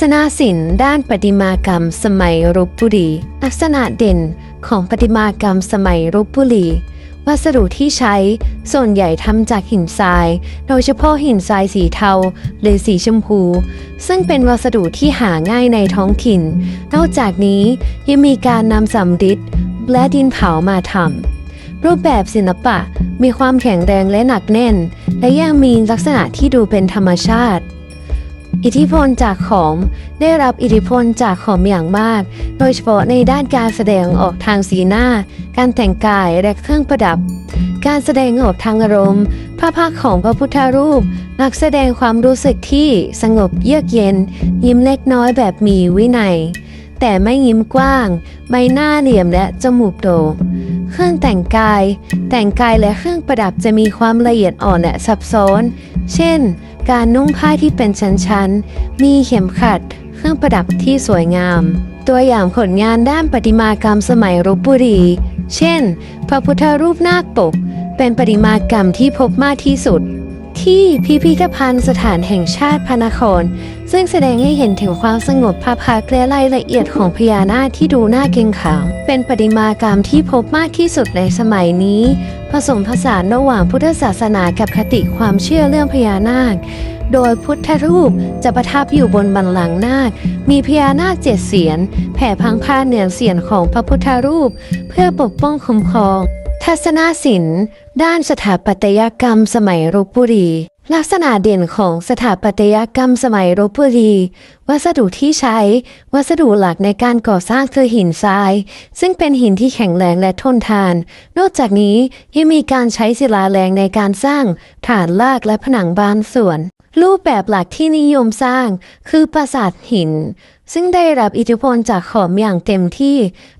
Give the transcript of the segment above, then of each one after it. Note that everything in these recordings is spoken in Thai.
ศนศิลป์ด้านประติมากรรมสมัยรบบุรี ลักษณะเด่นของประติมากรรมสมัยรบบุรีวัสดุที่ใช้ส่วนใหญ่ทำจากหินทราย โดยเฉพาะหินทรายสีเทาหรือสีชมพู ซึ่งเป็นวัสดุที่หาง่ายในท้องถิ่น นอกจากนี้ยังมีการนำสำริดและดินเผามาทำรูปแบบศิลปะมีความแข็งแรงและหนักแน่น และยังมีลักษณะที่ดูเป็นธรรมชาติ อิทธิพลจากขอม ได้รับอิทธิพลจากขอมอย่างมาก โดยเฉพาะในด้านการแสดงออกทางสีหน้า การแต่งกายและเครื่องประดับ การแสดงออกทางอารมณ์พระพักของพระพุทธรูปนักแสดงความรู้สึกที่สงบเยือกเย็น ยิ้มเล็กน้อยแบบมีวินัย แต่ไม่ยิ้มกว้าง ใบหน้าเหลี่ยมและจมูกโด่งเครื่องแต่งกาย แต่งกายและเครื่องประดับจะมีความละเอียดอ่อนและซับซ้อน เช่น การนุ่งผ้าที่เป็นชั้นๆ มีเข็มขัด เครื่องประดับที่สวยงาม ตัวอย่างผลงานด้านประติมากรรมสมัยรบบุรี เช่น พระพุทธรูปนาคปก เป็นประติมากรรมที่พบมากที่สุด ที่พิพิธภัณฑ์สถานแห่งชาติพระนคร ซึ่งแสดงให้เห็นถึงความสงบพระพักและรายละเอียดของพญานาคที่ดูน่าเกรงขาม เป็นประติมากรรมที่พบมากที่สุดในสมัยนี้ ผสมผสานระหว่างพุทธศาสนากับคติความเชื่อเรื่องพญานาค โดยพุทธรูปจะประทับอยู่บนบันลังก์นาค มีพญานาคเจ็ดเสียน แผ่พังผ้าเหนือเสียนของพระพุทธรูป เพื่อปกป้องคุ้มครอง ทัศนศิลป์ ด้านสถาปัตยกรรมสมัยรบบุรี ลักษณะเด่นของสถาปัตยกรรมสมัยรบบุรี วัสดุที่ใช้ วัสดุหลักในการก่อสร้างคือหินทราย ซึ่งเป็นหินที่แข็งแรงและทนทาน นอกจากนี้ยังมีการใช้ศิลาแรงในการสร้าง ฐานรากและผนังบางส่วน รูปแบบหลักที่นิยมสร้างคือปราสาทหิน ซึ่งได้รับอิทธิพลจากขอมอย่างเต็มที่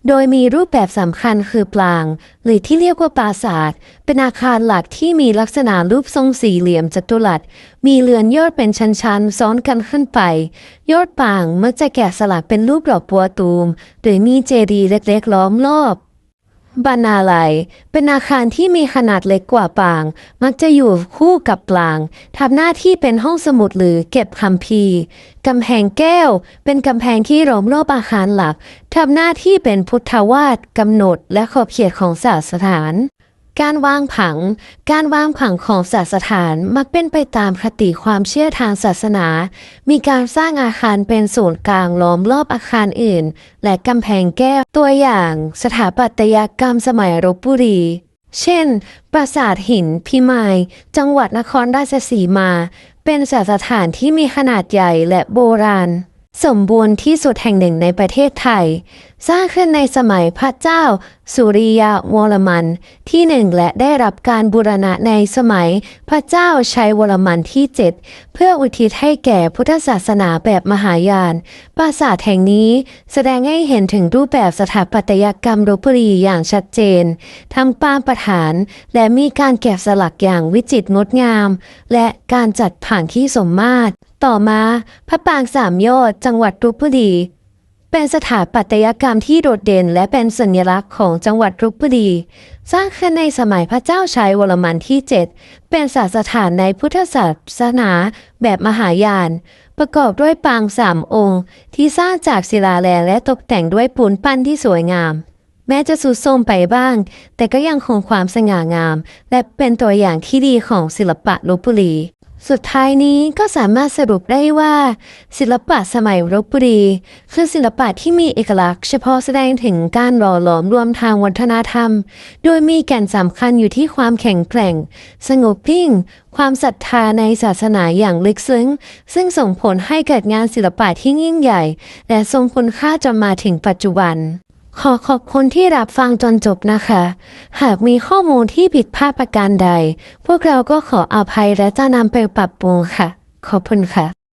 โดยมีรูปแบบสำคัญคือปราง หรือที่เรียกว่าปราสาท เป็นอาคารหลักที่มีลักษณะรูปทรงสี่เหลี่ยมจัตุรัส มีเรือนยอดเป็นชั้นๆ ซ้อนกันขึ้นไป ยอดปรางมักจะแกะสลักเป็นรูปดอกบัวตูมหรือมีเจดีย์เล็กๆ ล้อมรอบ บรรณาลัยเป็นอาคารที่มีขนาดเล็กกว่าปาง มักจะอยู่คู่กับปางทำหน้าที่เป็นห้องสมุดหรือเก็บคัมภีร์กำแพงแก้ว เป็นกำแพงที่ล้อมรอบอาคารหลักทำหน้าที่เป็นพุทธวาสกำหนดและขอบเขตของศาสถาน การวางผัง การวางผังของศาสถานมักเป็นไปตามคติความเชื่อทางศาสนา มีการสร้างอาคารเป็นศูนย์กลางล้อมรอบอาคารอื่น และกำแพงแก้ว ตัวอย่างสถาปัตยกรรมสมัยรบบุรี เช่น ปราสาทหินพิมาย จังหวัดนครราชสีมา เป็นสถานที่มีขนาดใหญ่และโบราณ สมบูรณ์ที่สุดแห่งหนึ่งในประเทศไทย สร้างขึ้นในสมัยพระเจ้า สุริยะวรมันที่หนึ่งและได้รับการบูรณะในสมัยพระเจ้าชัยวรมันที่เจ็ดเพื่ออุทิศให้แก่พุทธศาสนาแบบมหายาน ปราสาทแห่งนี้แสดงให้เห็นถึงรูปแบบสถาปัตยกรรมลพบุรีอย่างชัดเจน ทั้งปางประธาน และมีการแกะสลักอย่างวิจิตรงดงาม และการจัดผ่านที่สมมาตร ต่อมาพระปรางสามยอดจังหวัดลพบุรีเป็นสถาปัตยกรรมที่โดดเด่นและเป็นสัญลักษณ์ของจังหวัดลพบุรีสร้างขึ้นในสมัยพระเจ้าชัยวรมันที่ 7 เป็นศาสถานในพุทธศาสนาแบบมหายาน ประกอบด้วยปางสามองค์ ที่สร้างจากศิลาแรงและตกแต่งด้วยปูนปั้นที่สวยงามแม้จะสุดโทมไปบ้าง แต่ก็ยังคงความสง่างาม และเป็นตัวอย่างที่ดีของศิลปะลพบุรี สุดท้ายนี้ก็สามารถสรุปได้ว่า ศิลปะสมัยรบบุรี คือศิลปะที่มีเอกลักษณ์เฉพาะแสดงถึงการหล่อหลอมรวมทางวัฒนธรรม โดยมีแก่นสำคัญอยู่ที่ความแข็งแกร่ง สงบนิ่ง ความศรัทธาในศาสนาอย่างลึกซึ้ง ซึ่งส่งผลให้เกิดงานศิลปะที่ยิ่งใหญ่ และทรงคุณค่าจนมาถึงปัจจุบัน ขอขอบคุณที่รับฟังจนจบนะคะ หากมีข้อมูลที่ผิดพลาดประการใด พวกเราก็ขออภัยและจะนำไปปรับปรุงค่ะ ขอบคุณค่ะ